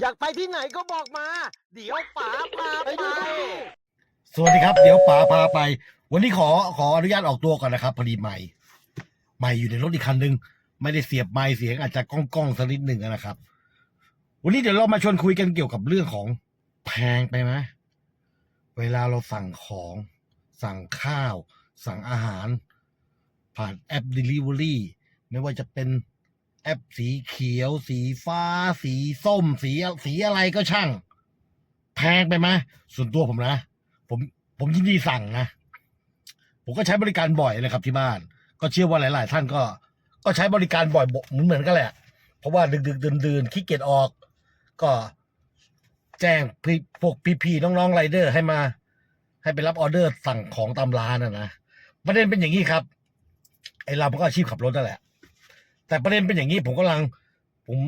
อยากไปที่ไหนก็บอกมา เดี๋ยวป๋าพาไปสวัสดีครับ เดี๋ยวป๋าพาไป วันนี้ขอขออนุญาตออกตัวก่อนนะครับพอดีใหม่ ใหม่อยู่ในรถอีกคันหนึ่งไม่ได้เสียบไม้เสียงอาจจะก้องก้องๆสักนิดหนึ่งนะครับ วันนี้เดี๋ยวเรามาชวนคุยกันเกี่ยวกับเรื่องของแพงไปไหมเวลาเราสั่งของ สั่งข้าว สั่งอาหาร ผ่านแอป Delivery ไม่ว่าจะเป็น แอปสีเขียว สีฟ้า สีส้ม สีสีอะไรก็ช่าง แพงไปไหมส่วนตัวผมนะ ผมผมยินดีสั่งนะ ผมก็ใช้บริการบ่อยเลยครับที่บ้าน ก็เชื่อว่าหลาย ๆ ท่านก็ ก็ใช้บริการบ่อยเหมือนเหมือนกันแหละ เพราะว่าดึกดึกดื่นดื่นๆขี้เกียจออก ก็แจ้งพี่พวกพี่ๆน้องๆไรเดอร์ให้มา ให้ไปรับออเดอร์สั่งของตามร้านนะนะประเด็นเป็นอย่างนี้ครับ ไอเราก็อาชีพขับรถนั่นแหละ แต่ประเด็นเป็นอย่างนี้ผมกำลัง ผม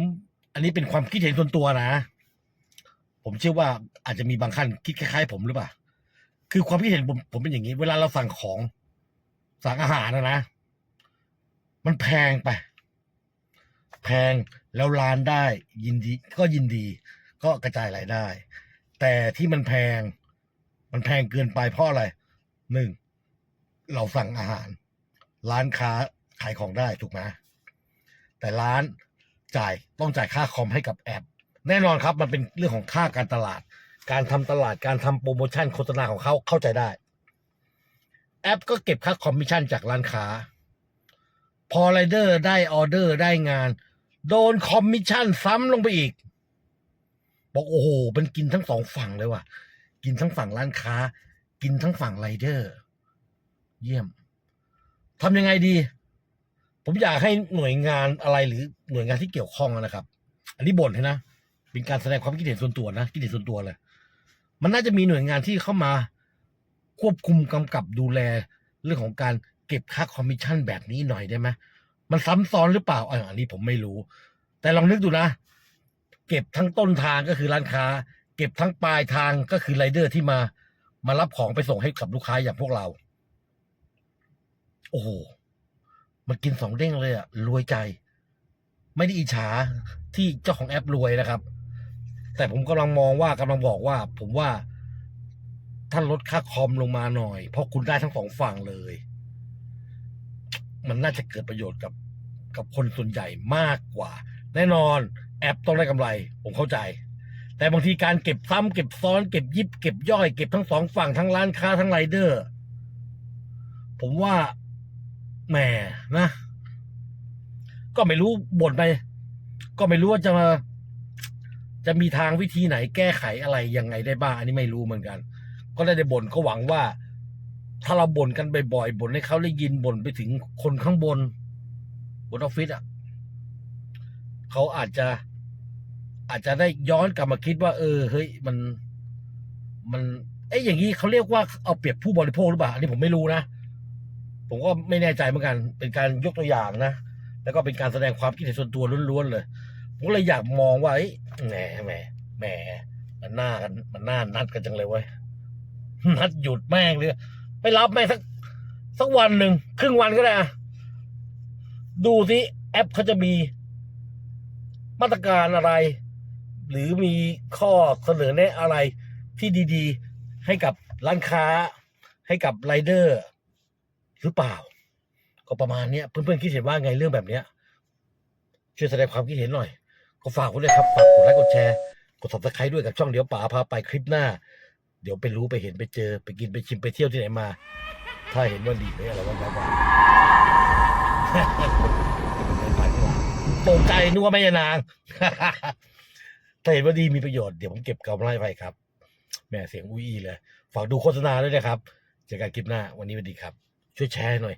อันนี้เป็นความคิดเห็นส่วนตัวนะ ผมเชื่อว่าอาจจะมีบางท่านคิดคล้ายๆ ผมหรือเปล่าคือความคิดเห็นผมผมเป็นอย่างนี้ เวลาเราสั่งของสั่งอาหารนะนะ มันแพงไป แพงแล้วร้านได้ ยินดี ก็ยินดี ก็กระจายรายได้ แต่ที่มันแพง มันแพงเกินไปเพราะอะไรหนึ่งเราสั่งอาหาร ร้านค้าขายของได้ถูกไหม แต่ร้านจ่ายต้องจ่ายค่าคอมให้กับแอป แน่นอนครับมันเป็นเรื่องของค่าการตลาด การทำตลาดการทำโปรโมชั่นโฆษณาของเขาเข้าใจได้ แอปก็เก็บค่าคอมมิชชั่นจากร้านค้า พอไรเดอร์ได้ออเดอร์ได้งาน โดนคอมมิชชั่นซ้ำลงไปอีก บอกโอ้โหมันกินทั้งสองฝั่งเลยว่ะ กินทั้งฝั่งร้านค้า กินทั้งฝั่งไรเดอร์ เยี่ยมทำยังไงดี ผมอยากให้หน่วยงานอะไรหรือหน่วยงานที่เกี่ยวข้องนะครับ อันนี้บ่นให้นะเป็นการแสดงความคิดเห็นส่วนตัวนะคิดเห็นส่วนตัวเลย มันน่าจะมีหน่วยงานที่เข้ามา ควบคุมกำกับดูแล เรื่องของการเก็บค่าคอมมิชชั่นแบบนี้หน่อยได้ไหมมันซ้ำซ้อนหรือเปล่าอะอันนี้ผมไม่รู้ แต่ลองนึกดูนะ เก็บทั้งต้นทางก็คือร้านค้า เก็บทั้งปลายทางก็คือไรเดอร์ที่มา มารับของไปส่งให้กับลูกค้าอย่างพวกเรา โอ้โห มันกินสองเด้งเลยอะรวยใจ ไม่ได้อิจฉาที่เจ้าของแอปรวยนะครับ แต่ผมกำลังมองว่ากำลังบอกว่า ผมว่าท่านลดค่าคอมลงมาหน่อย เพราะคุณได้ทั้งสองฝั่งเลย มันน่าจะเกิดประโยชน์กับกับคนส่วนใหญ่มากกว่า แน่นอน แอปต้องได้กำไร ผมเข้าใจ แต่บางทีการเก็บซ้ำเก็บซ้อน เก็บยิบ เก็บย่อย เก็บทั้งสองฝั่งทั้งร้านค้าทั้งไรเดอร์ ผมว่า แหมนะ ก็ไม่รู้บ่นไป ก็ไม่รู้ว่าจะมาจะมีทางวิธีไหนแก้ไขอะไรยังไงได้บ้าง อันนี้ไม่รู้เหมือนกัน ก็ได้แต่บ่นก็หวังว่า ถ้าเราบ่นกันบ่อยๆบ่นให้เขาได้ยินบ่นไปถึงคนข้างบน บนออฟฟิศอะเขาอาจจะ อาจจะได้ย้อนกลับมาคิดว่า เออ เฮ้ย มันมัน เอ้ยอย่างนี้เขาเรียกว่าเอาเปรียบผู้บริโภคหรือเปล่าอันนี้ผมไม่รู้นะ ผมก็ไม่แน่ใจเหมือนกัน เป็นการยกตัวอย่างนะ แล้วก็เป็นการแสดงความคิดเห็นส่วนตัวล้วนๆเลย ผมก็เลยอยากมองว่าเอ้แหมแหมแหมมันหน่ากัน มันหน่านัดกันจังเลยเว้ย นัดหยุดแม่งเลยไปรับแม่งสักสักวันหนึ่งครึ่งวันก็ได้อะดูสิแอปเขาจะมี มาตรการอะไร หรือมีข้อเสนอแนะอะไรที่ดี ๆ ให้กับร้านค้า ให้กับไรเดอร์ หรือเปล่า ก็ประมาณเนี้ยเพื่อนๆคิดเห็นว่าไงเรื่องแบบเนี้ยช่วยแสดงความคิดเห็นหน่อย ก็ฝากไว้เลยครับฝากกดไลค์กดแชร์กด subscribe ด้วยกับช่องเดี๋ยวป๋าพาไปคลิปหน้า เดี๋ยวไปรู้ไปเห็นไปเจอไปกินไปชิมไปเที่ยวที่ไหนมา ถ้าเห็นว่าดีไม่อะไรว่าบ้าตกใจนึกว่าไม่ยานางถ้าเห็นว่าดีมีประโยชน์เดี๋ยวผมเก็บกำไรไปครับแม่เสียงอุ้ยอีเลย ฝากดูโฆษณาด้วยนะครับ เจอกันคลิปหน้า วันนี้สวัสดีครับ ช่วยแชร์หน่อย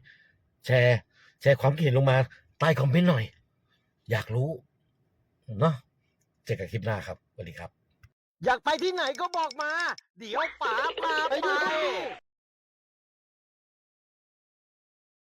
แชร์ แชร์ความคิดเห็นลงมา ใต้คอมเมนต์หน่อย อยากรู้เนาะเจอกันคลิปหน้าครับสวัสดีครับ อยากไปที่ไหนก็บอกมา เดี๋ยวป๋าพาไป